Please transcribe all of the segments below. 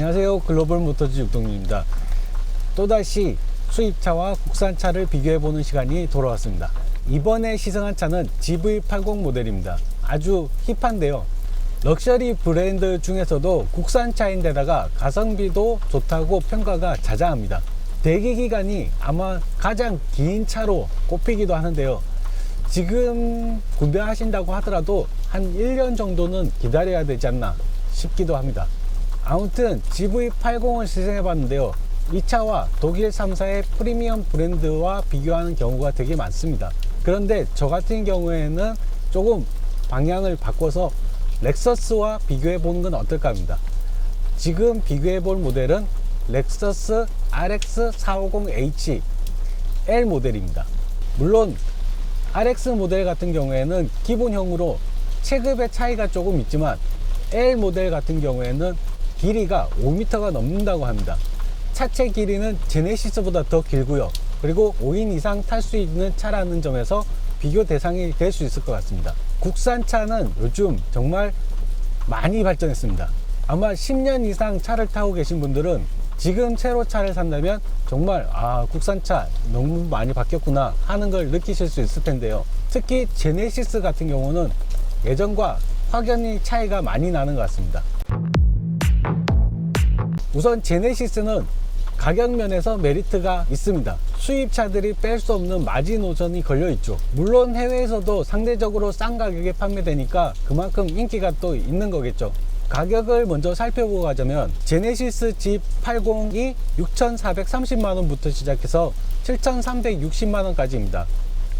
안녕하세요. 글로벌 모터즈 육동입니다. 또다시 수입차와 국산차를 비교해보는 시간이 돌아왔습니다. 이번에 시승한 차는 GV80 모델입니다. 아주 힙한데요. 럭셔리 브랜드 중에서도 국산차인데다가 가성비도 좋다고 평가가 자자합니다. 대기 기간이 아마 가장 긴 차로 꼽히기도 하는데요. 지금 구매하신다고 하더라도 한 1년 정도는 기다려야 되지 않나 싶기도 합니다. 아무튼 GV80을 시승해 봤는데요. 이 차와 독일 3사의 프리미엄 브랜드와 비교하는 경우가 되게 많습니다. 그런데 저 같은 경우에는 조금 방향을 바꿔서 렉서스와 비교해 보는 건 어떨까 합니다. 지금 비교해 볼 모델은 렉서스 RX 450H L 모델입니다. 물론 RX 모델 같은 경우에는 기본형으로 체급의 차이가 조금 있지만 L 모델 같은 경우에는 길이가 5m가 넘는다고 합니다. 차체 길이는 제네시스보다 더 길고요. 그리고 5인 이상 탈 수 있는 차라는 점에서 비교 대상이 될 수 있을 것 같습니다. 국산 차는 요즘 정말 많이 발전했습니다. 아마 10년 이상 차를 타고 계신 분들은 지금 새로 차를 산다면 정말 아 국산차 너무 많이 바뀌었구나 하는 걸 느끼실 수 있을 텐데요. 특히 제네시스 같은 경우는 예전과 확연히 차이가 많이 나는 것 같습니다. 우선 제네시스는 가격 면에서 메리트가 있습니다. 수입차들이 뺄 수 없는 마지노선이 걸려 있죠. 물론 해외에서도 상대적으로 싼 가격에 판매되니까 그만큼 인기가 또 있는 거겠죠. 가격을 먼저 살펴보고 가자면 제네시스 G80이 6,430만 원부터 시작해서 7,360만 원까지입니다.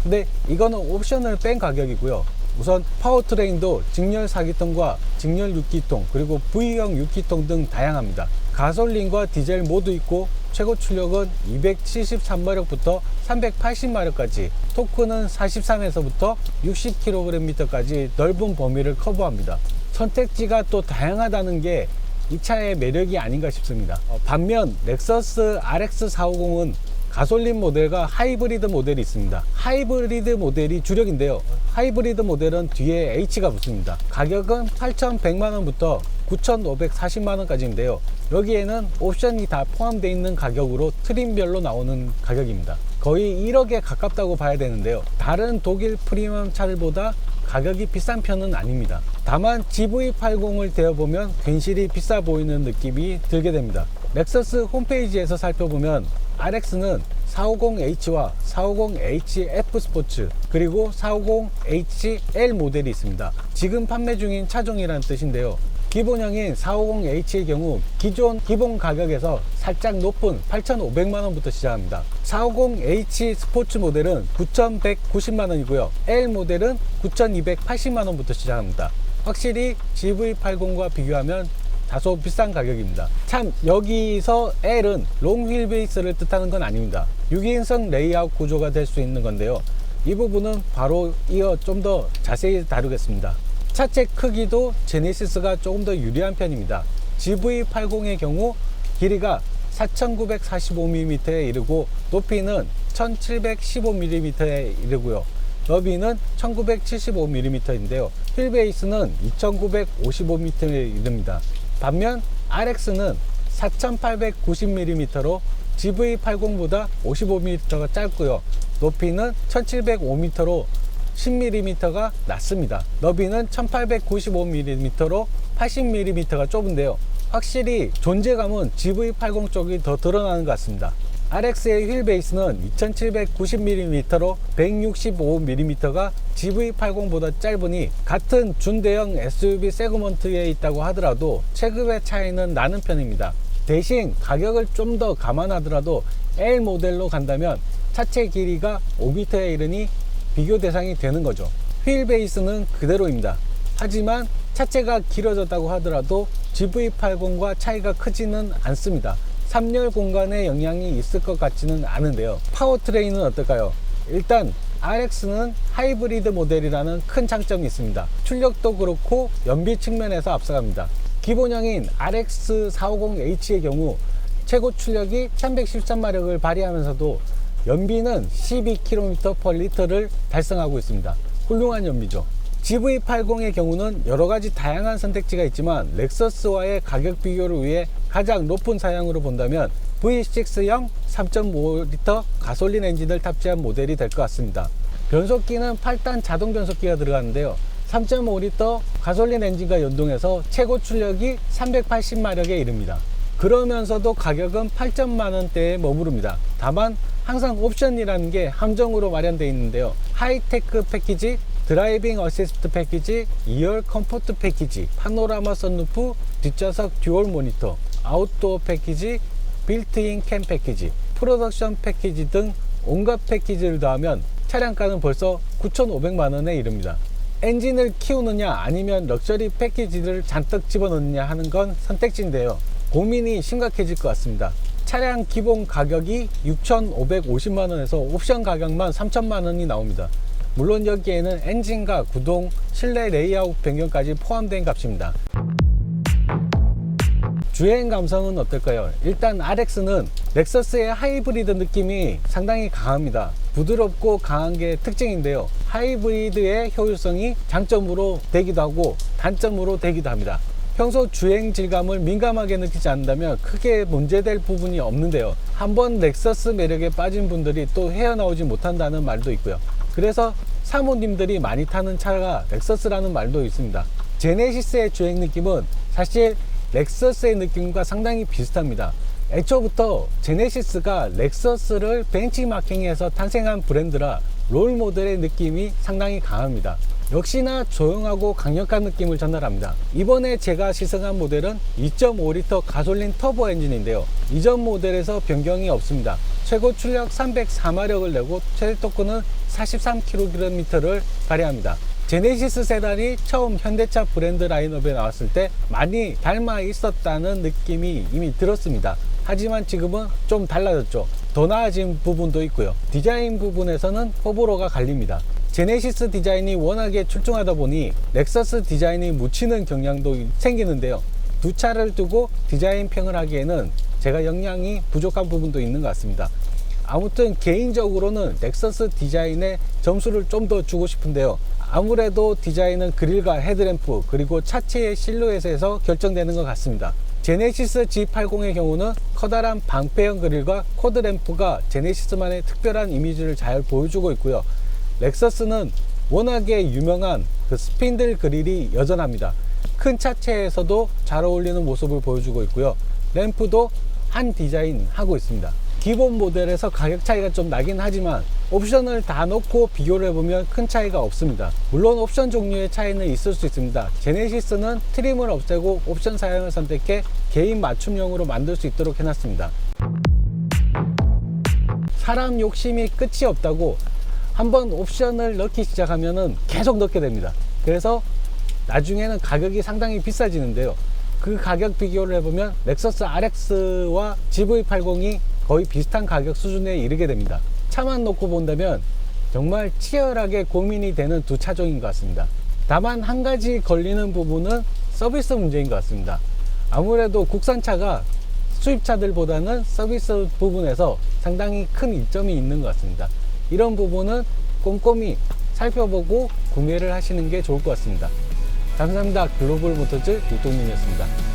근데 이거는 옵션을 뺀 가격이고요. 우선 파워트레인도 직렬 4기통과 직렬 6기통 그리고 V형 6기통 등 다양합니다. 가솔린과 디젤 모두 있고 최고 출력은 273마력부터 380마력까지 토크는 43에서부터 60kgm까지 넓은 범위를 커버합니다. 선택지가 또 다양하다는 게 이 차의 매력이 아닌가 싶습니다. 어, 반면 렉서스 RX450은 가솔린 모델과 하이브리드 모델이 있습니다. 하이브리드 모델이 주력인데요. 하이브리드 모델은 뒤에 H가 붙습니다. 가격은 8,100만 원부터 9,540만 원까지인데요. 여기에는 옵션이 다 포함되어 있는 가격으로 트림별로 나오는 가격입니다. 거의 1억에 가깝다고 봐야 되는데요. 다른 독일 프리미엄 차들보다 가격이 비싼 편은 아닙니다. 다만 GV80을 대어보면 괜시리 비싸 보이는 느낌이 들게 됩니다. 렉서스 홈페이지에서 살펴보면 RX는 450H와 450HF 스포츠 그리고 450HL 모델이 있습니다. 지금 판매 중인 차종이라는 뜻인데요. 기본형인 450H의 경우 기존 기본 가격에서 살짝 높은 8,500만원부터 시작합니다. 450H 스포츠 모델은 9,190만원이고요. L 모델은 9,280만원부터 시작합니다. 확실히 GV80과 비교하면 다소 비싼 가격입니다. 참 여기서 L은 롱 휠 베이스를 뜻하는 건 아닙니다. 6인승 레이아웃 구조가 될 수 있는 건데요. 이 부분은 바로 이어 좀 더 자세히 다루겠습니다. 차체 크기도 제네시스가 조금 더 유리한 편입니다. GV80의 경우 길이가 4945mm에 이르고 높이는 1715mm에 이르고요. 너비는 1975mm인데요. 휠 베이스는 2955mm에 이릅니다. 반면 RX는 4890mm로 GV80보다 55mm가 짧고요. 높이는 1705m로 10mm가 낮습니다. 너비는 1895mm로 80mm가 좁은데요. 확실히 존재감은 GV80 쪽이 더 드러나는 것 같습니다. RX의 휠 베이스는 2790mm로 165mm가 GV80보다 짧으니 같은 준대형 SUV 세그먼트에 있다고 하더라도 체급의 차이는 나는 편입니다. 대신 가격을 좀 더 감안하더라도 L 모델로 간다면 차체 길이가 5m에 이르니 비교 대상이 되는 거죠. 휠 베이스는 그대로입니다. 하지만 차체가 길어졌다고 하더라도 GV80과 차이가 크지는 않습니다. 3열 공간에 영향이 있을 것 같지는 않은데요. 파워트레인은 어떨까요? 일단 RX는 하이브리드 모델이라는 큰 장점이 있습니다. 출력도 그렇고 연비 측면에서 앞서갑니다. 기본형인 RX450H의 경우 최고 출력이 313마력을 발휘하면서도 연비는 12km/L를 달성하고 있습니다. 훌륭한 연비죠. GV80의 경우는 여러 가지 다양한 선택지가 있지만 렉서스와의 가격 비교를 위해 가장 높은 사양으로 본다면 V6형 3.5L 가솔린 엔진을 탑재한 모델이 될 것 같습니다. 변속기는 8단 자동 변속기가 들어가는데요. 3.5L 가솔린 엔진과 연동해서 최고 출력이 380마력에 이릅니다. 그러면서도 가격은 8천만 원대에 머무릅니다. 다만 항상 옵션이라는 게 함정으로 마련되어 있는데요. 하이테크 패키지, 드라이빙 어시스트 패키지, 2열 컴포트 패키지, 파노라마 선루프, 뒷좌석 듀얼 모니터, 아웃도어 패키지, 빌트인 캠 패키지, 프로덕션 패키지 등 온갖 패키지를 더하면 차량가는 벌써 9,500만 원에 이릅니다. 엔진을 키우느냐 아니면 럭셔리 패키지를 잔뜩 집어넣느냐 하는 건 선택지인데요. 고민이 심각해질 것 같습니다. 차량 기본 가격이 6,550만 원에서 옵션 가격만 3천만 원이 나옵니다. 물론 여기에는 엔진과 구동, 실내 레이아웃 변경까지 포함된 값입니다. 주행 감성은 어떨까요? 일단 RX는 렉서스의 하이브리드 느낌이 상당히 강합니다. 부드럽고 강한 게 특징인데요. 하이브리드의 효율성이 장점으로 되기도 하고 단점으로 되기도 합니다. 평소 주행 질감을 민감하게 느끼지 않는다면 크게 문제될 부분이 없는데요. 한번 렉서스 매력에 빠진 분들이 또 헤어나오지 못한다는 말도 있고요. 그래서 사모님들이 많이 타는 차가 렉서스라는 말도 있습니다. 제네시스의 주행 느낌은 사실 렉서스의 느낌과 상당히 비슷합니다. 애초부터 제네시스가 렉서스를 벤치마킹해서 탄생한 브랜드라 롤 모델의 느낌이 상당히 강합니다. 역시나 조용하고 강력한 느낌을 전달합니다. 이번에 제가 시승한 모델은 2.5L 가솔린 터보 엔진인데요. 이전 모델에서 변경이 없습니다. 최고 출력 304마력을 내고 최대 토크는 43kg를 발휘합니다. 제네시스 세단이 처음 현대차 브랜드 라인업에 나왔을 때 많이 닮아 있었다는 느낌이 이미 들었습니다. 하지만 지금은 좀 달라졌죠. 더 나아진 부분도 있고요. 디자인 부분에서는 호불호가 갈립니다. 제네시스 디자인이 워낙에 출중하다 보니 렉서스 디자인이 묻히는 경향도 생기는데요. 두 차를 두고 디자인 평을 하기에는 제가 역량이 부족한 부분도 있는 것 같습니다. 아무튼 개인적으로는 렉서스 디자인에 점수를 좀 더 주고 싶은데요. 아무래도 디자인은 그릴과 헤드램프 그리고 차체의 실루엣에서 결정되는 것 같습니다. 제네시스 G80의 경우는 커다란 방패형 그릴과 코드램프가 제네시스만의 특별한 이미지를 잘 보여주고 있고요. 렉서스는 워낙에 유명한 그 스핀들 그릴이 여전합니다. 큰 차체에서도 잘 어울리는 모습을 보여주고 있고요. 램프도 한 디자인 하고 있습니다. 기본 모델에서 가격 차이가 좀 나긴 하지만 옵션을 다 넣고 비교를 해보면 큰 차이가 없습니다. 물론 옵션 종류의 차이는 있을 수 있습니다. 제네시스는 트림을 없애고 옵션 사양을 선택해 개인 맞춤형으로 만들 수 있도록 해놨습니다. 사람 욕심이 끝이 없다고 한번 옵션을 넣기 시작하면은 계속 넣게 됩니다. 그래서 나중에는 가격이 상당히 비싸지는데요. 그 가격 비교를 해보면 렉서스 RX와 GV80이 거의 비슷한 가격 수준에 이르게 됩니다. 차만 놓고 본다면 정말 치열하게 고민이 되는 두 차종인 것 같습니다. 다만 한 가지 걸리는 부분은 서비스 문제인 것 같습니다. 아무래도 국산차가 수입차들보다는 서비스 부분에서 상당히 큰 이점이 있는 것 같습니다. 이런 부분은 꼼꼼히 살펴보고 구매를 하시는 게 좋을 것 같습니다. 감사합니다. 글로벌 모터즈 육동님이었습니다.